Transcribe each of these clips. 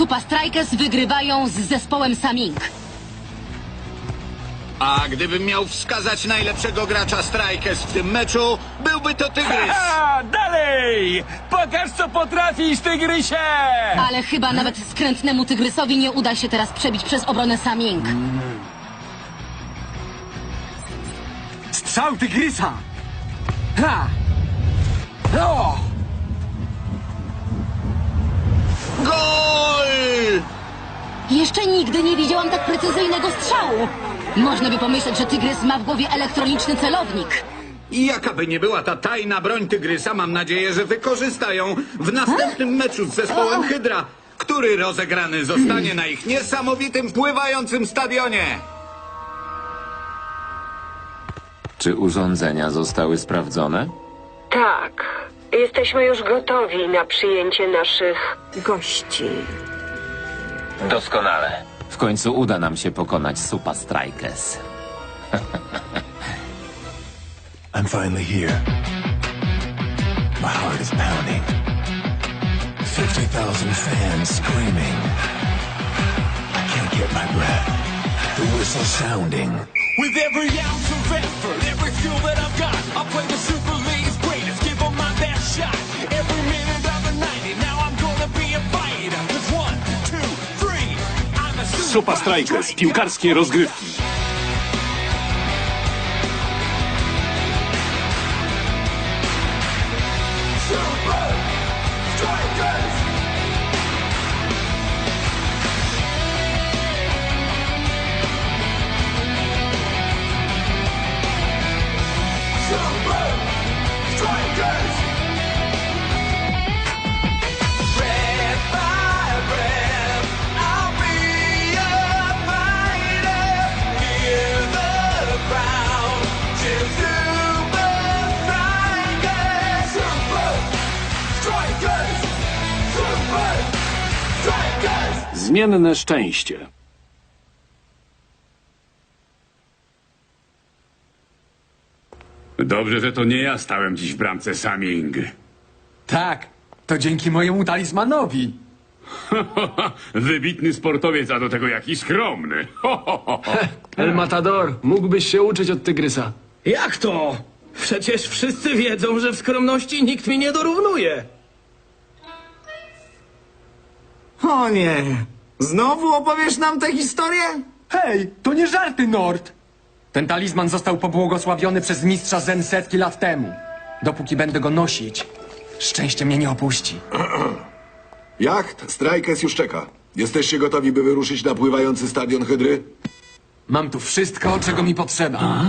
Supa Strikers wygrywają z zespołem Saming. A gdybym miał wskazać najlepszego gracza Strikers w tym meczu, byłby to Tygrys. A, dalej! Pokaż, co potrafisz, tygrysie! Ale chyba nawet skrętnemu Tygrysowi nie uda się teraz przebić przez obronę Saming. Strzał tygrysa! Ha! O! Gol! Jeszcze nigdy nie widziałam tak precyzyjnego strzału. Można by pomyśleć, że Tygrys ma w głowie elektroniczny celownik. I jaka by nie była ta tajna broń Tygrysa, mam nadzieję, że wykorzystają w następnym meczu z zespołem Hydra, który rozegrany zostanie na ich niesamowitym pływającym stadionie. Czy urządzenia zostały sprawdzone? Tak. Jesteśmy już gotowi na przyjęcie naszych gości. Doskonale. W końcu uda nam się pokonać Supa Strikers. I'm finally here. My heart is pounding. 50,000 fans screaming. I can't get my breath. The whistle sounding. With every ounce of effort, every skill that I've got, I'll play the Super shot. Every minute of the 90, now I'm gonna be a fighter. 'Cause one, two, three, I'm a Sopa Strikers, piłkarskie rozgrywki. Zmienne szczęście. Dobrze, że to nie ja stałem dziś w bramce Saming. Tak, to dzięki mojemu talizmanowi. Wybitny sportowiec, a do tego jaki skromny. El Matador, mógłbyś się uczyć od Tygrysa. Jak to? Przecież wszyscy wiedzą, że w skromności nikt mi nie dorównuje. O nie! Znowu opowiesz nam tę historię? Hej, to nie żarty, Nord! Ten talizman został pobłogosławiony przez mistrza Zen setki lat temu. Dopóki będę go nosić, szczęście mnie nie opuści. Jacht Strikers już czeka. Jesteście gotowi, by wyruszyć na pływający stadion Hydry? Mam tu wszystko, czego mi potrzeba.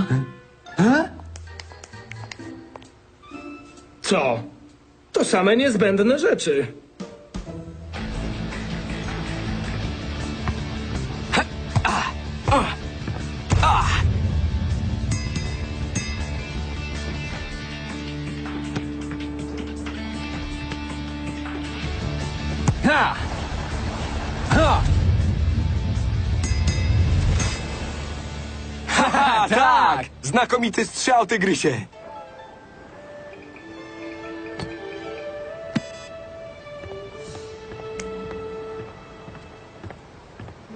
Co? To same niezbędne rzeczy. A tak! Znakomity strzał, Tygrysie!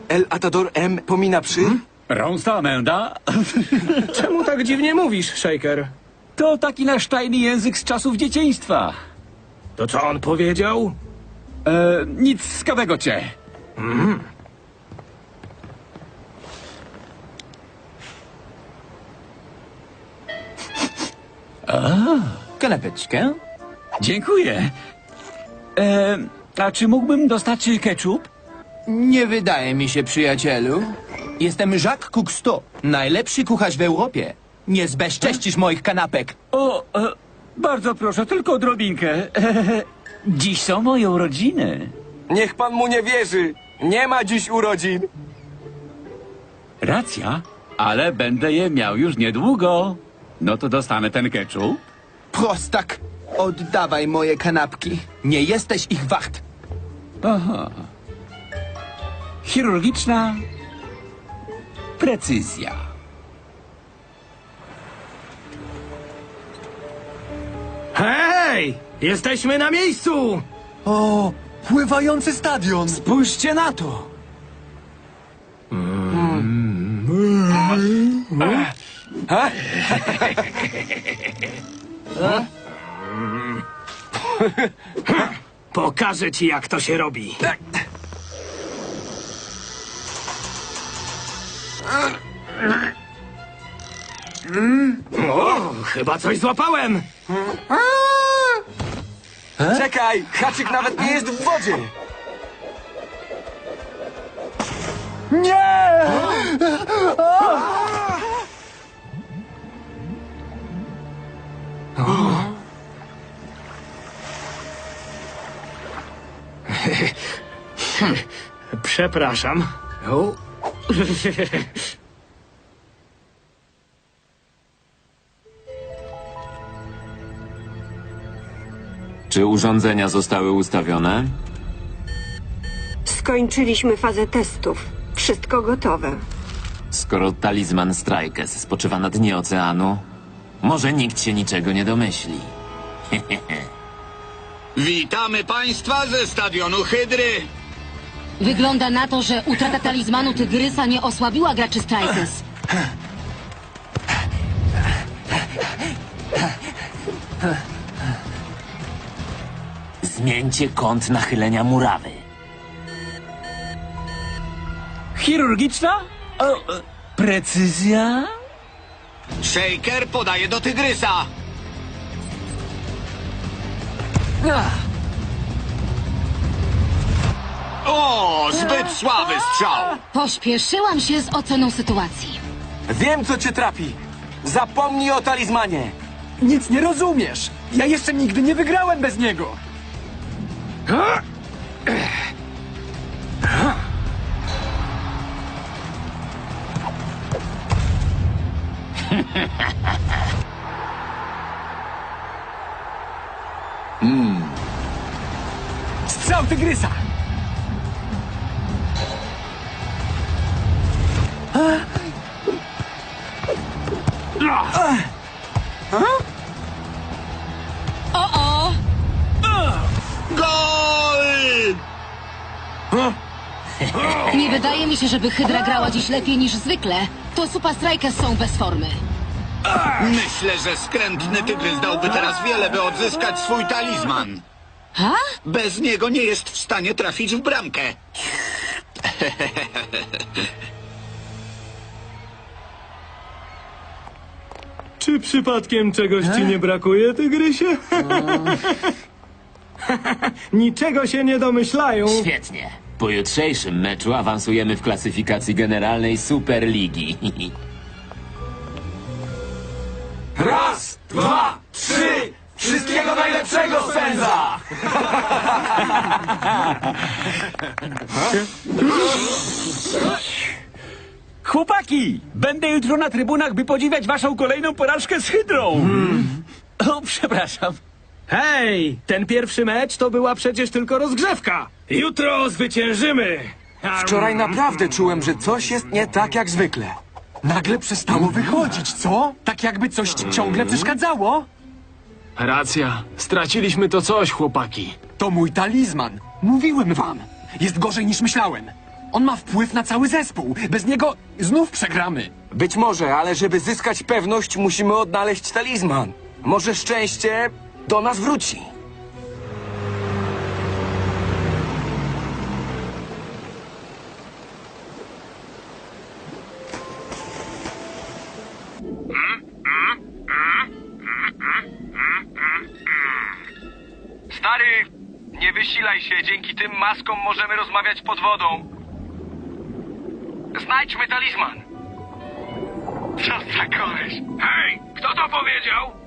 El Atador M pomina przy? Rąsta Amenda? Czemu tak dziwnie mówisz, Shaker? To taki nasz tajny język z czasów dzieciństwa. To co on powiedział? E, nic skawego cię. Kanapeczkę? Dziękuję. E, a czy mógłbym dostać ketchup? Nie wydaje mi się, przyjacielu. Jestem Jacques Cousteau, najlepszy kucharz w Europie. Nie zbezcześcisz moich kanapek. O, e, bardzo proszę, tylko odrobinkę. Dziś są moje urodziny. Niech pan mu nie wierzy. Nie ma dziś urodzin. Racja, ale będę je miał już niedługo. No to dostanę ten ketchup. Prostak, oddawaj moje kanapki. Nie jesteś ich wart. Aha. Chirurgiczna precyzja. Hej! Jesteśmy na miejscu! O, Pływający stadion! Spójrzcie na to! Pokażę ci, jak to się robi. O, chyba coś złapałem. Czekaj! Haczyk nawet nie jest w wodzie! Nie! Przepraszam. O. Czy urządzenia zostały ustawione? Skończyliśmy fazę testów. Wszystko gotowe. Skoro talizman Strikes spoczywa na dnie oceanu, może nikt się niczego nie domyśli. Witamy Państwa ze stadionu Hydry. Wygląda na to, że utrata talizmanu Tygrysa nie osłabiła graczy Strikers. Zmieńcie kąt nachylenia murawy. Chirurgiczna? O, e, precyzja? Shaker podaje do Tygrysa. O, zbyt słaby strzał. Pośpieszyłam się z oceną sytuacji. Wiem, co cię trapi! Zapomnij o talizmanie! Nic nie rozumiesz! Ja jeszcze nigdy nie wygrałem bez niego! Strzał tygrysa! Się, żeby Hydra grała dziś lepiej niż zwykle. To Supa Strikers są bez formy. Myślę, że skrętny Tygrys dałby teraz wiele, by odzyskać swój talizman. Ha? Bez niego nie jest w stanie trafić w bramkę. Czy przypadkiem czegoś ci nie brakuje, tygrysie? Niczego się nie domyślają. Świetnie. Po jutrzejszym meczu awansujemy w klasyfikacji generalnej Superligi. Raz, dwa, trzy! Wszystkiego najlepszego, Spędza! Chłopaki! Będę jutro na trybunach, by podziwiać waszą kolejną porażkę z Hydrą! O, przepraszam. Hej, ten pierwszy mecz to była przecież tylko rozgrzewka. Jutro zwyciężymy. Wczoraj naprawdę czułem, że coś jest nie tak jak zwykle. Nagle przestało wychodzić, co? Tak jakby coś ci ciągle przeszkadzało? Racja. Straciliśmy to coś, chłopaki. To mój talizman. Mówiłem wam. Jest gorzej niż myślałem. On ma wpływ na cały zespół. Bez niego znów przegramy. Być może, ale żeby zyskać pewność, musimy odnaleźć talizman. Może szczęście do nas wróci. Stary, nie wysilaj się, dzięki tym maskom możemy rozmawiać pod wodą. Znajdźmy talizman. Co za koleś? Hej, kto to powiedział?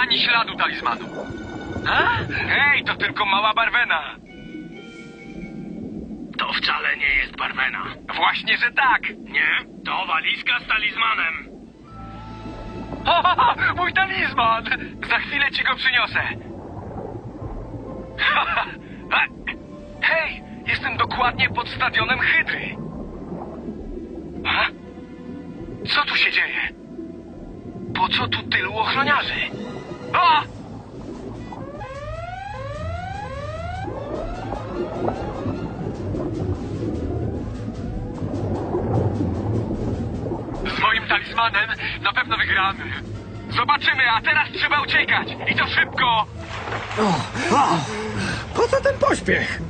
Ani śladu talizmanu. A? Hej, to tylko mała barwena. To wcale nie jest barwena. Właśnie, że tak. Nie? Dawaj Walizka z talizmanem. Ho, ho, mój talizman! Za chwilę ci go przyniosę. A, Hej, jestem dokładnie pod stadionem Hydry. A? Co tu się dzieje? Po co tu tylu ochroniarzy? A! Z moim talizmanem na pewno wygramy. Zobaczymy, a teraz trzeba uciekać. I to szybko! Po co ten pośpiech?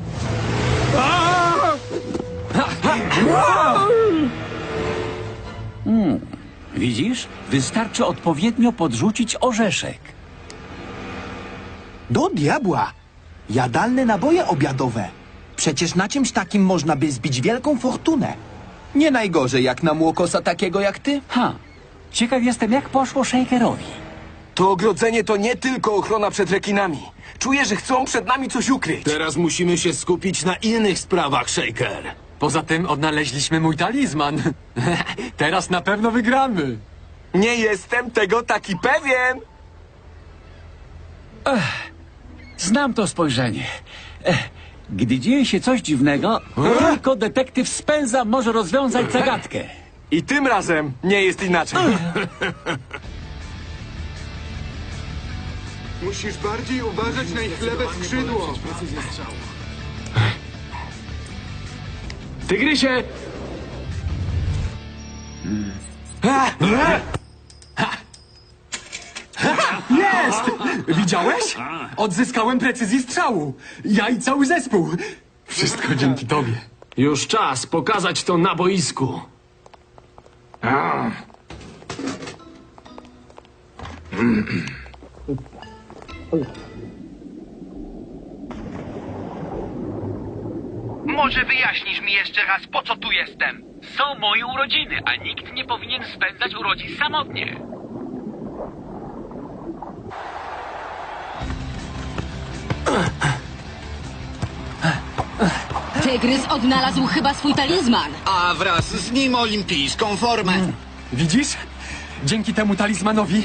Hmm. Widzisz? Wystarczy odpowiednio podrzucić orzeszek. Do diabła! Jadalne naboje obiadowe. Przecież na czymś takim można by zbić wielką fortunę. Nie najgorzej jak na młokosa takiego jak ty. Ha. Ciekaw jestem, jak poszło Shakerowi. To ogrodzenie to nie tylko ochrona przed rekinami. Czuję, że chcą przed nami coś ukryć. Teraz musimy się skupić na innych sprawach, Shaker. Poza tym odnaleźliśmy mój talizman. Teraz na pewno wygramy. Nie jestem tego taki pewien. Znam to spojrzenie. Ech, gdy dzieje się coś dziwnego, tylko detektyw Spenza może rozwiązać zagadkę. I tym razem nie jest inaczej. Musisz bardziej uważać na ich lewe skrzydło. Tygrysie! Jest! Widziałeś? Odzyskałem precyzję strzału. Ja i cały zespół. Wszystko dzięki tobie. Już czas pokazać to na boisku. Może wyjaśnisz mi jeszcze raz, po co tu jestem? Są moje urodziny, a nikt nie powinien spędzać urodzin samotnie. Tygrys odnalazł chyba swój talizman. A wraz z nim olimpijską formę. Widzisz? Dzięki temu talizmanowi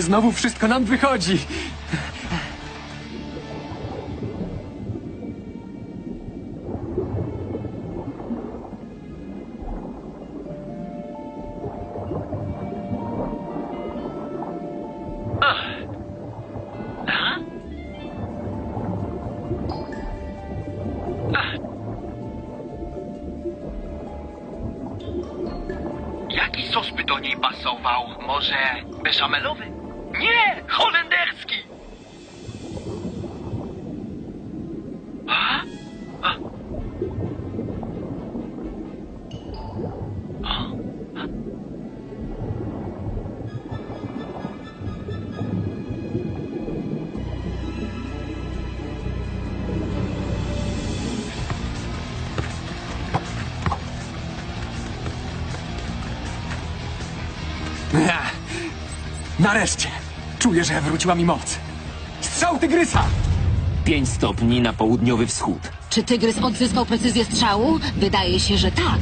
znowu wszystko nam wychodzi. Nareszcie. Czuję, że wróciła mi moc. Strzał tygrysa! Pięć stopni na południowy wschód. Czy Tygrys odzyskał precyzję strzału? Wydaje się, że tak.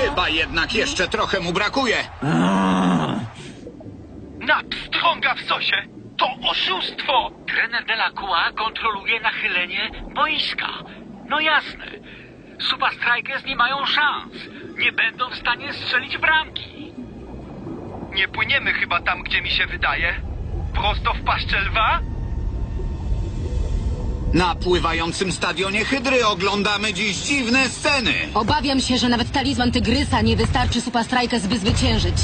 Chyba jednak jeszcze trochę mu brakuje. Na pstrąga w sosie! To oszustwo! Trener Delacroix kontroluje nachylenie boiska. No jasne. Super Strikers nie mają szans. Nie będą w stanie strzelić bramki. Nie płyniemy chyba tam, gdzie mi się wydaje. Prosto w paszczę lwa? Na pływającym stadionie Hydry oglądamy dziś dziwne sceny. Obawiam się, że nawet talizman Tygrysa nie wystarczy Strikers, by zwyciężyć.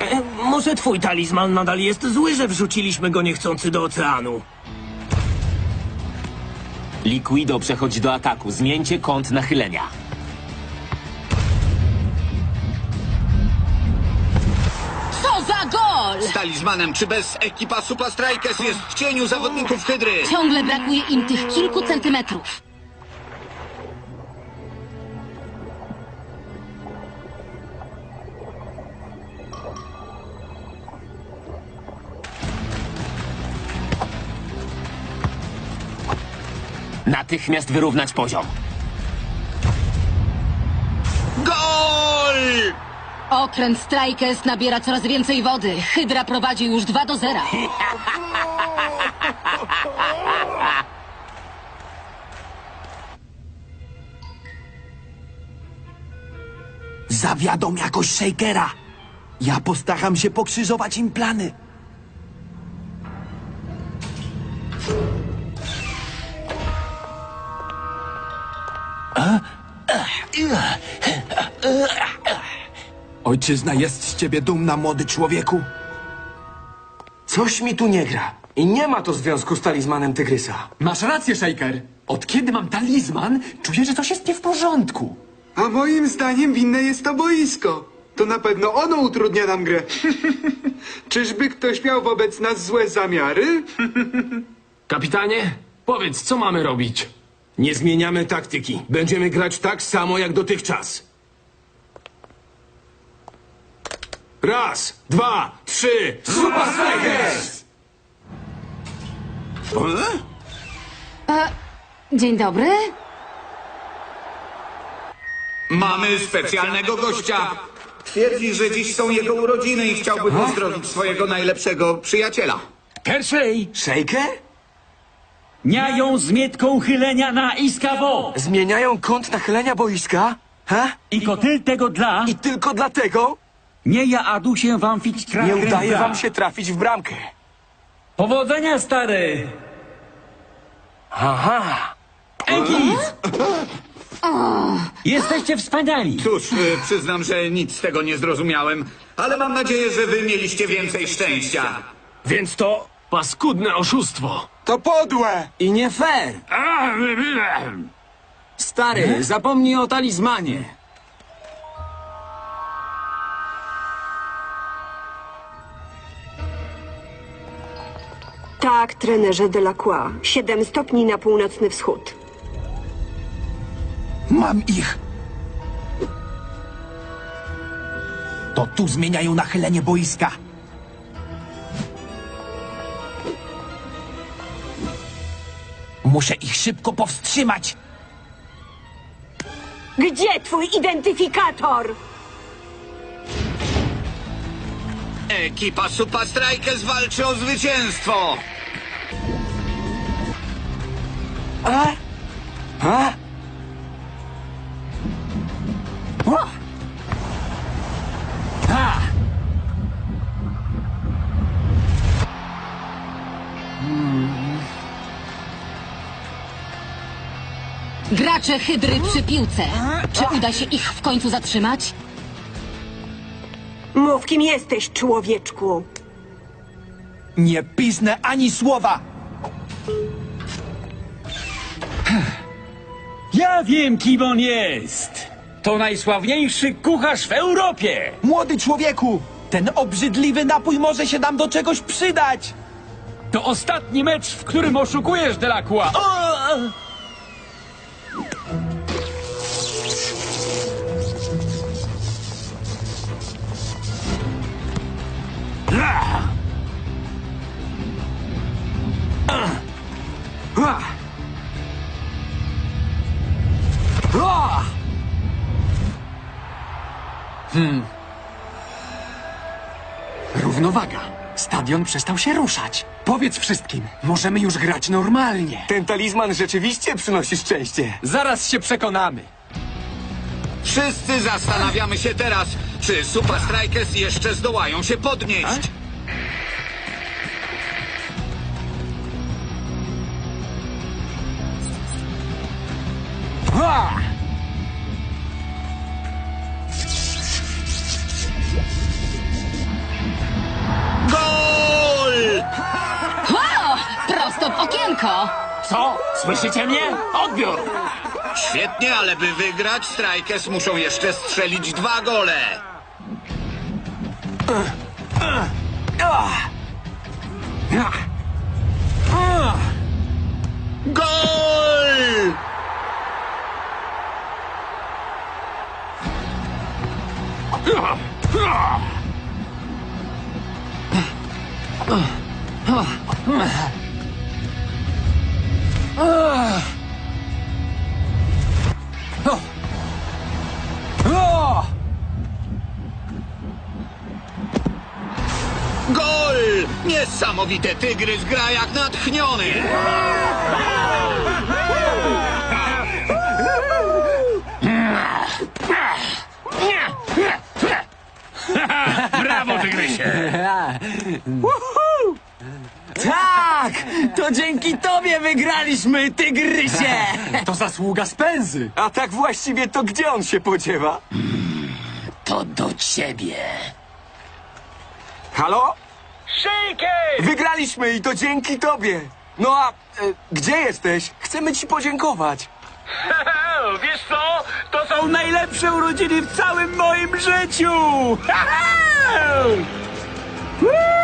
E, może twój talizman nadal jest zły, że wrzuciliśmy go niechcący do oceanu. Liquido przechodzi do ataku. Zmieńcie kąt nachylenia. Co za gol! Z talizmanem czy bez ekipa Super Strikers jest w cieniu zawodników Hydry. Ciągle brakuje im tych kilku centymetrów. Natychmiast wyrównać poziom. Gol! Okręt Strikers nabiera coraz więcej wody. Hydra prowadzi już 2 do 0. Zawiadom jakoś Shakera. Ja postaram się pokrzyżować im plany. Ojczyzna jest z ciebie dumna, młody człowieku. Coś mi tu nie gra. I nie ma to związku z talizmanem tygrysa. Masz rację, Shaker. Od kiedy mam talizman, czuję, że coś jest nie w porządku. A moim zdaniem winne jest to boisko. To na pewno ono utrudnia nam grę. Czyżby ktoś miał wobec nas złe zamiary? Kapitanie, powiedz, co mamy robić? Nie zmieniamy taktyki. Będziemy grać tak samo jak dotychczas. Raz, dwa, trzy. Super Strikers! Dzień dobry. Mamy specjalnego gościa. Twierdzi, że dziś są jego urodziny i chciałby pozdrowić swojego najlepszego przyjaciela. Kerszej! Shaker? Niają zmietką chylenia na iskawo! Zmieniają kąt nachylenia boiska? Ha? I kotyl tego dla... I tylko dlatego? Nie ja adu się wam fić Nie udaje wam się trafić w bramkę. Powodzenia, stary! Aha! Enkis! Jesteście wspaniali! Cóż, y, przyznam, że nic z tego nie zrozumiałem, ale mam nadzieję, że wy mieliście więcej szczęścia. Więc to Paskudne oszustwo. To podłe i nie fair. Stary, zapomnij o talizmanie. Tak, trenerze Delacroix. Siedem stopni na północny wschód. Mam ich! To tu zmieniają nachylenie boiska. Muszę ich szybko powstrzymać. Gdzie twój identyfikator? Ekipa Super Strikers walczy o zwycięstwo. A? A? Gracze Hydry przy piłce. Czy uda się ich w końcu zatrzymać? Mów, kim jesteś, człowieczku. Nie pisnę ani słowa. Ja wiem, kim on jest! To najsławniejszy kucharz w Europie! Młody człowieku, ten obrzydliwy napój może się nam do czegoś przydać. To ostatni mecz, w którym oszukujesz Delacroix! O! Stadion przestał się ruszać. Powiedz wszystkim, możemy już grać normalnie. Ten talizman rzeczywiście przynosi szczęście. Zaraz się przekonamy. Wszyscy zastanawiamy się teraz, czy Super Strikers jeszcze zdołają się podnieść. Okienko! Co? Słyszycie mnie? Odbiór! Świetnie, ale by wygrać, Strikers muszą jeszcze strzelić dwa gole. Gol! Gol! Niesamowite tygrys gra jak natchniony! Brawo, tygrysie! Tak! To dzięki tobie wygraliśmy, tygrysie! To zasługa spęzy. A tak właściwie to gdzie on się podziewa? To do ciebie. Halo? Shaky! Wygraliśmy i to dzięki tobie. No a e, gdzie jesteś? Chcemy ci podziękować. Wiesz co? To są Są najlepsze urodziny w całym moim życiu!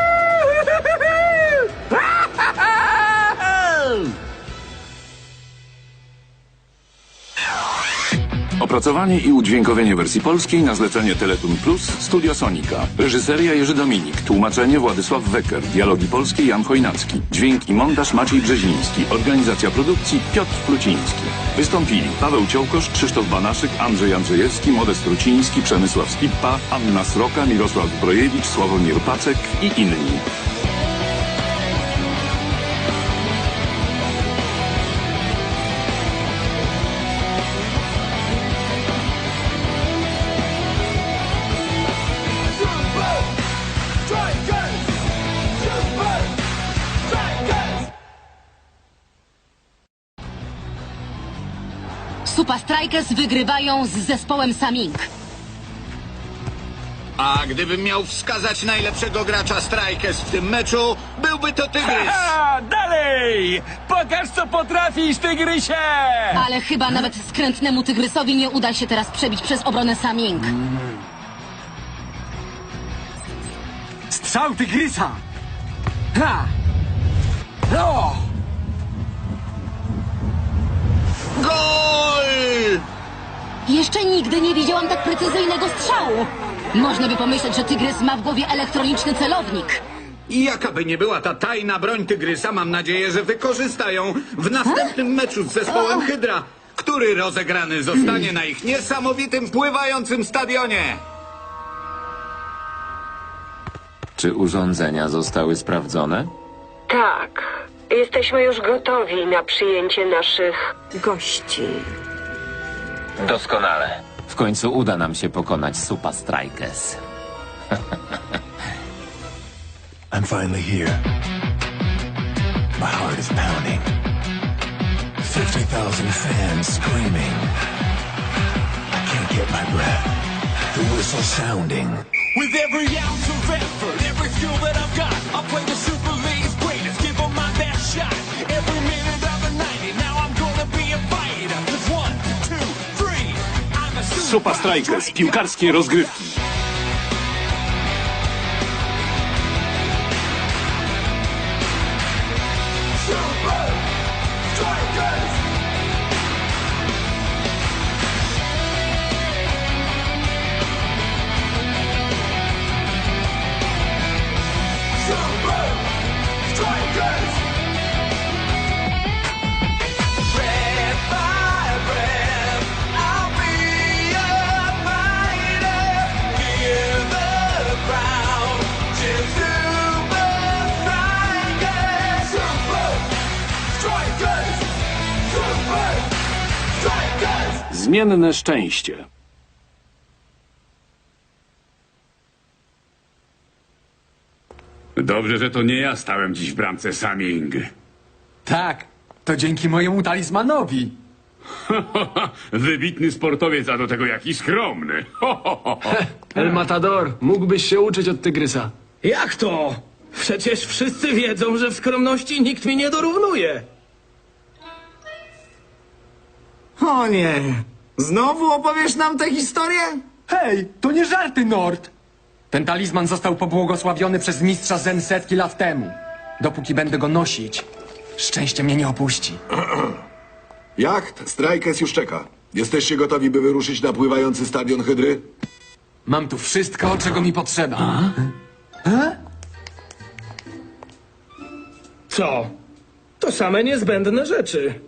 Opracowanie i udźwiękowienie wersji polskiej na zlecenie Teletun Plus Studio Sonika. Reżyseria Jerzy Dominik. Tłumaczenie Władysław Wecker. Dialogi polskie Jan Chojnacki. Dźwięk i montaż Maciej Brzeziński. Organizacja produkcji Piotr Pluciński. Wystąpili Paweł Ciołkosz, Krzysztof Banaszyk, Andrzej Andrzejewski, Modest Truciński, Przemysław Skippa, Anna Sroka, Mirosław Brojewicz, Sławomir Pacek i inni. Strikers wygrywają z zespołem Saming. A gdybym miał wskazać najlepszego gracza Strikers w tym meczu, byłby to Tygrys. A, dalej! Pokaż, co potrafisz, tygrysie! Ale chyba nawet skrętnemu Tygrysowi nie uda się teraz przebić przez obronę Saming. Strzał tygrysa! Ha! No! Gol! Jeszcze nigdy nie widziałam tak precyzyjnego strzału. Można by pomyśleć, że Tygrys ma w głowie elektroniczny celownik. I jaka by nie była ta tajna broń Tygrysa, mam nadzieję, że wykorzystają w następnym meczu z zespołem Hydra, który rozegrany zostanie na ich niesamowitym pływającym stadionie. Czy urządzenia zostały sprawdzone? Tak. Jesteśmy już gotowi na przyjęcie naszych gości. Doskonale. W końcu uda nam się pokonać Super Strikers. I'm finally here. My heart is pounding. 50,000 fans screaming. I can't get my breath. The whistle sounding. With every ounce of effort, every skill that I've got, I play the Super League's greatest, give 'em my best shot. Every minute of the 90, I'm a super, Super Strikers, piłkarskie rozgrywki. Zmienne szczęście. Dobrze, że to nie ja stałem dziś w bramce Saming. Tak, to dzięki mojemu talizmanowi. Wybitny sportowiec, a do tego jaki skromny. El Matador, mógłbyś się uczyć od tygrysa. Jak to? Przecież wszyscy wiedzą, że w skromności nikt mi nie dorównuje. O nie. Znowu opowiesz nam tę historię? Hej, to nie żarty, Nord! Ten talizman został pobłogosławiony przez mistrza Zen setki lat temu. Dopóki będę go nosić, szczęście mnie nie opuści. Jacht Strikers już czeka. Jesteście gotowi, by wyruszyć na pływający stadion Hydry? Mam tu wszystko, czego mi potrzeba. Co? To same niezbędne rzeczy.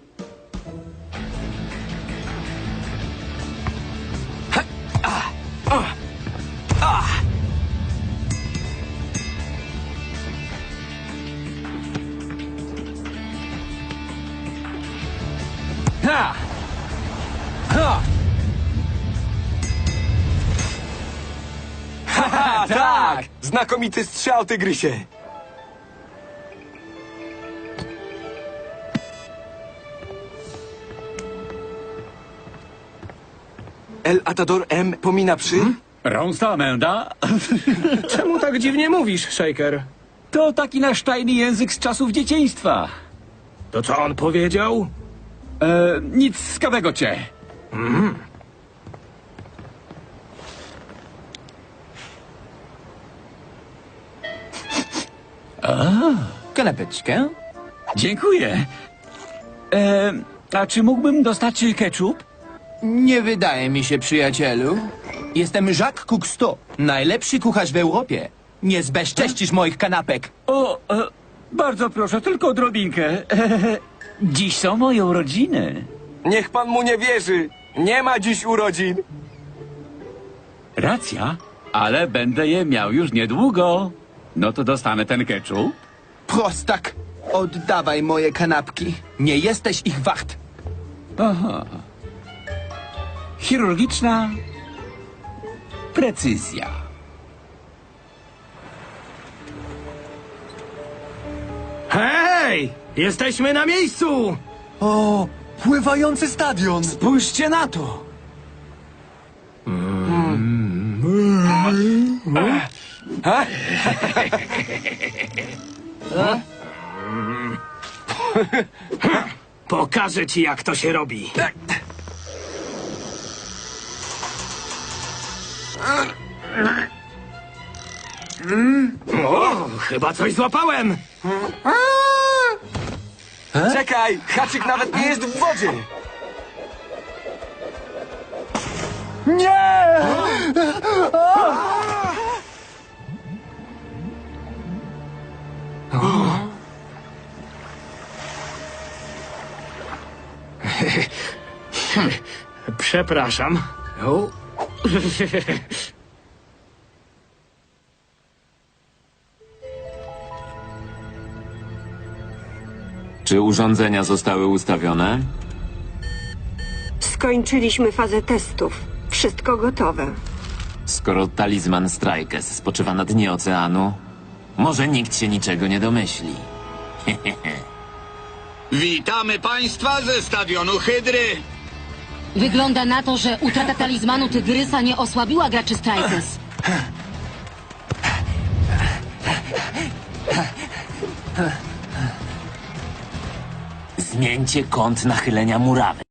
Znakomity strzał, tygrysie! El Atador M pomina przy... Rąsta Amenda? Czemu tak dziwnie mówisz, Shaker? To taki nasz tajny język z czasów dzieciństwa. To co on powiedział? E, nic skawego cię. A, Kanapeczkę? dziękuję. E, a czy mógłbym dostać ketchup? Nie wydaje mi się, przyjacielu. Jestem Jacques Cousteau, najlepszy kucharz w Europie. Nie zbezcześcisz moich kanapek. O, e, bardzo proszę, tylko odrobinkę. E, dziś są moje urodziny. Niech pan mu nie wierzy! Nie ma dziś urodzin! Racja, ale będę je miał już niedługo. No to dostanę ten ketchup. Prostak, oddawaj moje kanapki. Nie jesteś ich wart. Aha. Chirurgiczna precyzja. Hej! Jesteśmy na miejscu! O, pływający stadion! Spójrzcie na to! Ha? Pokażę ci, jak to się robi. O, chyba coś złapałem! Czekaj! Haczyk nawet nie jest w wodzie! Nie! Przepraszam. O. Czy urządzenia zostały ustawione? Skończyliśmy fazę testów. Wszystko gotowe. Skoro talizman Strikes spoczywa na dnie oceanu, może nikt się niczego nie domyśli. Witamy Państwa ze stadionu Hydry. Wygląda na to, że utrata talizmanu Tygrysa nie osłabiła graczy Strikers. Zmieńcie kąt nachylenia murawy.